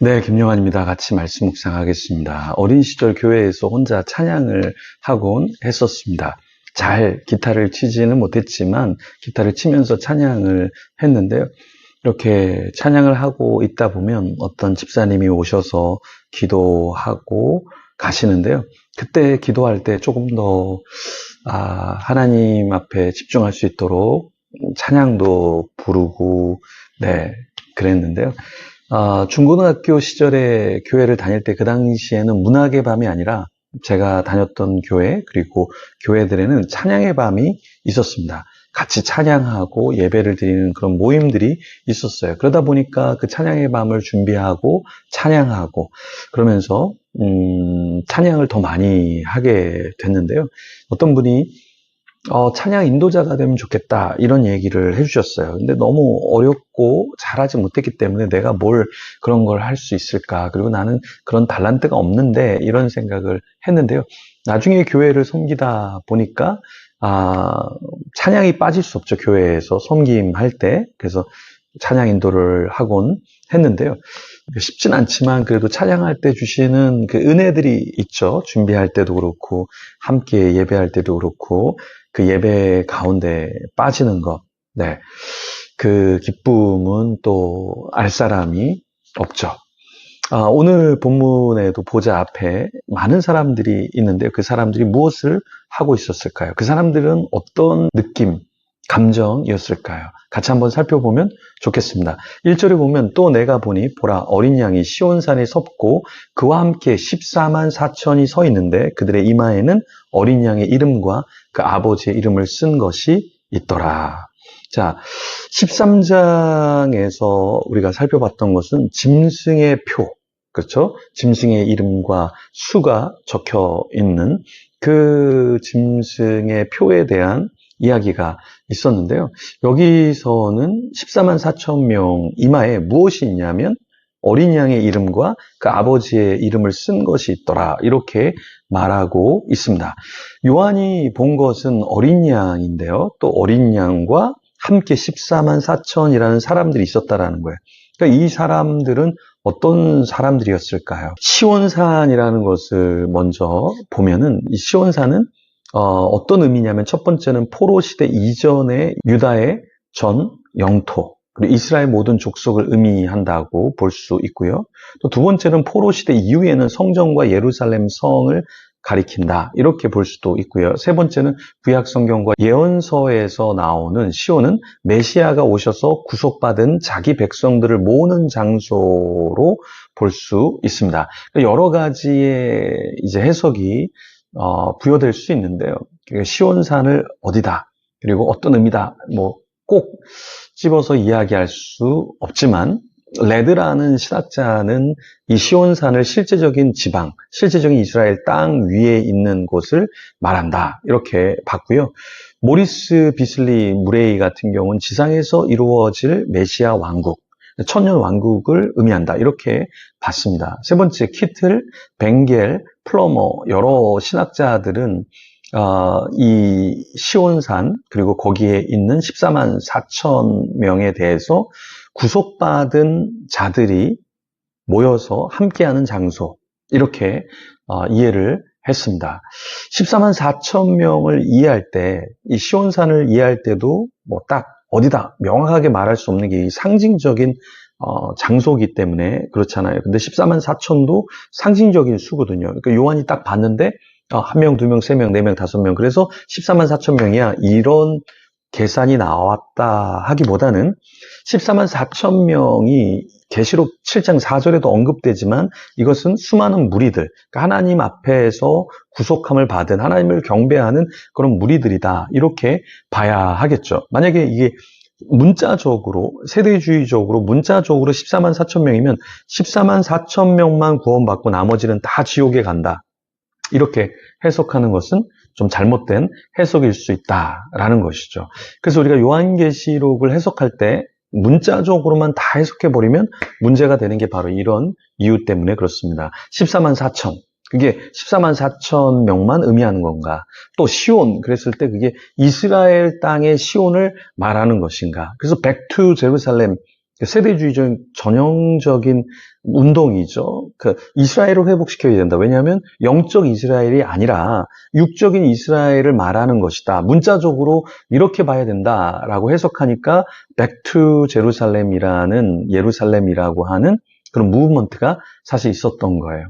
네, 김영환입니다. 같이 말씀 묵상하겠습니다. 어린 시절 교회에서 혼자 찬양을 하곤 했었습니다. 잘 기타를 치지는 못했지만 기타를 치면서 찬양을 했는데요. 이렇게 찬양을 하고 있다 보면 어떤 집사님이 오셔서 기도하고 가시는데요. 그때 기도할 때 조금 더 아, 하나님 앞에 집중할 수 있도록 찬양도 부르고 네 그랬는데요. 아, 중고등학교 시절에 교회를 다닐 때 그 당시에는 문학의 밤이 아니라 제가 다녔던 교회 그리고 교회들에는 찬양의 밤이 있었습니다. 같이 찬양하고 예배를 드리는 그런 모임들이 있었어요. 그러다 보니까 그 찬양의 밤을 준비하고 찬양하고 그러면서 음, 찬양을 더 많이 하게 됐는데요. 어떤 분이 어, 찬양 인도자가 되면 좋겠다 이런 얘기를 해주셨어요. 근데 너무 어렵고 잘하지 못했기 때문에 내가 뭘 그런 걸 할 수 있을까? 그리고 나는 그런 달란트가 없는데 이런 생각을 했는데요. 나중에 교회를 섬기다 보니까 아, 찬양이 빠질 수 없죠. 교회에서 섬김 할 때. 그래서 찬양 인도를 하곤 했는데요. 쉽진 않지만 그래도 찬양할 때 주시는 그 은혜들이 있죠. 준비할 때도 그렇고, 함께 예배할 때도 그렇고, 그 예배 가운데 빠지는 것. 네. 그 기쁨은 또 알 사람이 없죠. 아, 오늘 본문에도 보자 앞에 많은 사람들이 있는데 그 사람들이 무엇을 하고 있었을까요? 그 사람들은 어떤 느낌, 감정이었을까요? 같이 한번 살펴보면 좋겠습니다. 1절에 보면 또 내가 보니 보라 어린 양이 시온산에 섰고 그와 함께 14만 4천이 서 있는데 그들의 이마에는 어린 양의 이름과 그 아버지의 이름을 쓴 것이 있더라. 자, 13장에서 우리가 살펴봤던 것은 짐승의 표, 그렇죠? 짐승의 이름과 수가 적혀 있는 그 짐승의 표에 대한 이야기가 있었는데요. 여기서는 14만 4천 명 이마에 무엇이 있냐면 어린 양의 이름과 그 아버지의 이름을 쓴 것이 있더라. 이렇게 말하고 있습니다. 요한이 본 것은 어린 양인데요. 또 어린 양과 함께 14만 4천이라는 사람들이 있었다라는 거예요. 그러니까 이 사람들은 어떤 사람들이었을까요? 시온산이라는 것을 먼저 보면은 이 시온산은 어, 떤 의미냐면 첫 번째는 포로 시대 이전의 유다의 전 영토 그리고 이스라엘 모든 족속을 의미한다고 볼 수 있고요. 또 두 번째는 포로 시대 이후에는 성전과 예루살렘 성을 가리킨다. 이렇게 볼 수도 있고요. 세 번째는 구약 성경과 예언서에서 나오는 시온은 메시아가 오셔서 구속받은 자기 백성들을 모으는 장소로 볼 수 있습니다. 그러니까 여러 가지의 이제 해석이 어, 부여될 수 있는데요. 시온산을 어디다 그리고 어떤 의미다 뭐 꼭 집어서 이야기할 수 없지만 레드라는 신학자는 이 시온산을 실제적인 지방, 실제적인 이스라엘 땅 위에 있는 곳을 말한다. 이렇게 봤고요. 모리스 비슬리 무레이 같은 경우는 지상에서 이루어질 메시아 왕국, 천년 왕국을 의미한다. 이렇게 봤습니다. 세 번째, 키틀, 벵겔, 플러머, 여러 신학자들은 어, 이 시온산 그리고 거기에 있는 14만 4천 명에 대해서 구속받은 자들이 모여서 함께하는 장소 이렇게 어, 이해를 했습니다. 14만 4천 명을 이해할 때, 이 시온산을 이해할 때도 뭐 딱 어디다 명확하게 말할 수 없는 게 상징적인 어, 장소기 때문에 그렇잖아요. 근데 14만 4천도 상징적인 수거든요. 그러니까 요한이 딱 봤는데 어, 한 명, 두 명, 세 명, 네 명, 다섯 명. 그래서 14만 4천 명이야. 이런 계산이 나왔다 하기보다는 14만 4천 명이 계시록 7장 4절에도 언급되지만 이것은 수많은 무리들, 그러니까 하나님 앞에서 구속함을 받은 하나님을 경배하는 그런 무리들이다. 이렇게 봐야 하겠죠. 만약에 이게 문자적으로, 세대주의적으로, 문자적으로 14만 4천 명이면 14만 4천 명만 구원받고 나머지는 다 지옥에 간다. 이렇게 해석하는 것은 좀 잘못된 해석일 수 있다라는 것이죠. 그래서 우리가 요한계시록을 해석할 때 문자적으로만 다 해석해버리면 문제가 되는 게 바로 이런 이유 때문에 그렇습니다. 14만 4천. 그게 14만 4천 명만 의미하는 건가? 또 시온 그랬을 때 그게 이스라엘 땅의 시온을 말하는 것인가? 그래서 백투 제루살렘 세대주의적인 전형적인 운동이죠. 그 이스라엘을 회복시켜야 된다. 왜냐하면 영적 이스라엘이 아니라 육적인 이스라엘을 말하는 것이다. 문자적으로 이렇게 봐야 된다라고 해석하니까 백투 제루살렘이라는 예루살렘이라고 하는 그런 무브먼트가 사실 있었던 거예요.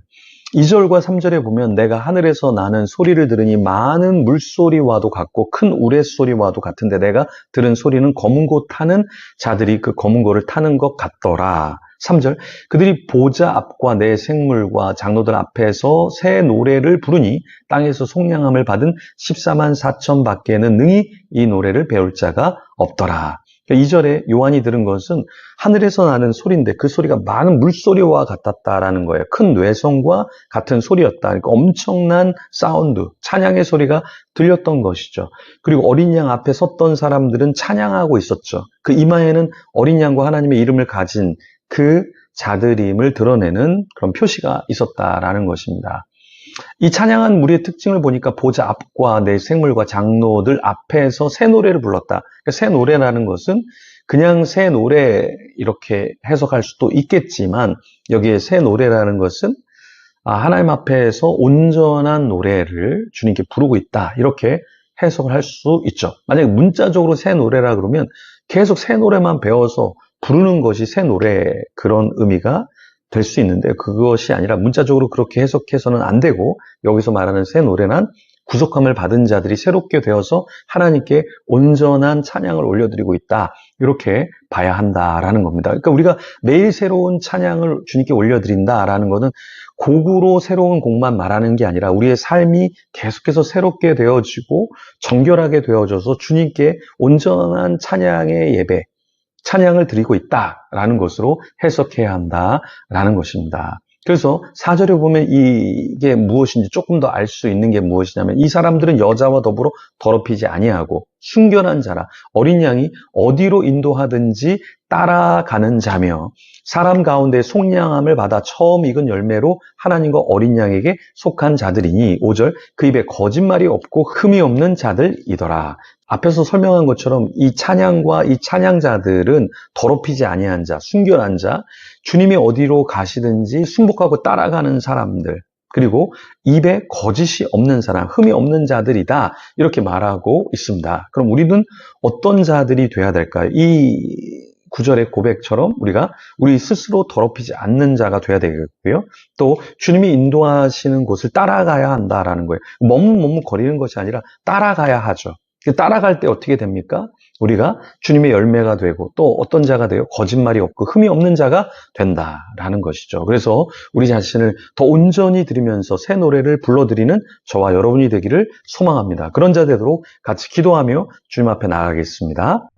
2절과 3절에 보면 내가 하늘에서 나는 소리를 들으니 많은 물소리와도 같고 큰 우레소리와도 같은데 내가 들은 소리는 검은 고 타는 자들이 그 검은 고를 타는 것 같더라. 3절 그들이 보좌 앞과 내 생물과 장로들 앞에서 새 노래를 부르니 땅에서 속량함을 받은 14만 4천 밖에는 능히 이 노래를 배울 자가 없더라. 2절에 요한이 들은 것은 하늘에서 나는 소리인데 그 소리가 많은 물소리와 같았다라는 거예요. 큰 뇌성과 같은 소리였다. 그러니까 엄청난 사운드, 찬양의 소리가 들렸던 것이죠. 그리고 어린 양 앞에 섰던 사람들은 찬양하고 있었죠. 그 이마에는 어린 양과 하나님의 이름을 가진 그 자들임을 드러내는 그런 표시가 있었다라는 것입니다. 이 찬양한 무리의 특징을 보니까 보좌 앞과 내 생물과 장로들 앞에서 새 노래를 불렀다. 그러니까 새 노래라는 것은 그냥 새 노래 이렇게 해석할 수도 있겠지만 여기에 새 노래라는 것은 아, 하나님 앞에서 온전한 노래를 주님께 부르고 있다. 이렇게 해석을 할 수 있죠. 만약에 문자적으로 새 노래라 그러면 계속 새 노래만 배워서 부르는 것이 새 노래 그런 의미가 될 수 있는데 그것이 아니라 문자적으로 그렇게 해석해서는 안 되고 여기서 말하는 새 노래란 구속함을 받은 자들이 새롭게 되어서 하나님께 온전한 찬양을 올려드리고 있다. 이렇게 봐야 한다라는 겁니다. 그러니까 우리가 매일 새로운 찬양을 주님께 올려드린다라는 것은 곡으로 새로운 곡만 말하는 게 아니라 우리의 삶이 계속해서 새롭게 되어지고 정결하게 되어져서 주님께 온전한 찬양의 예배, 찬양을 드리고 있다라는 것으로 해석해야 한다라는 것입니다. 그래서 사절에 보면 이게 무엇인지 조금 더 알 수 있는 게 무엇이냐면 이 사람들은 여자와 더불어 더럽히지 아니하고 순결한 자라 어린 양이 어디로 인도하든지 따라가는 자며 사람 가운데 속량함을 받아 처음 익은 열매로 하나님과 어린 양에게 속한 자들이니 5절 그 입에 거짓말이 없고 흠이 없는 자들이더라. 앞에서 설명한 것처럼 이 찬양과 이 찬양자들은 더럽히지 아니한 자, 순결한 자, 주님이 어디로 가시든지 순복하고 따라가는 사람들, 그리고 입에 거짓이 없는 사람, 흠이 없는 자들이다. 이렇게 말하고 있습니다. 그럼 우리는 어떤 자들이 돼야 될까요? 이 구절의 고백처럼 우리가 우리 스스로 더럽히지 않는 자가 돼야 되겠고요. 또 주님이 인도하시는 곳을 따라가야 한다라는 거예요. 머뭇머뭇 거리는 것이 아니라 따라가야 하죠. 따라갈 때 어떻게 됩니까? 우리가 주님의 열매가 되고 또 어떤 자가 되어 거짓말이 없고 흠이 없는 자가 된다라는 것이죠. 그래서 우리 자신을 더 온전히 드리면서 새 노래를 불러드리는 저와 여러분이 되기를 소망합니다. 그런 자 되도록 같이 기도하며 주님 앞에 나가겠습니다.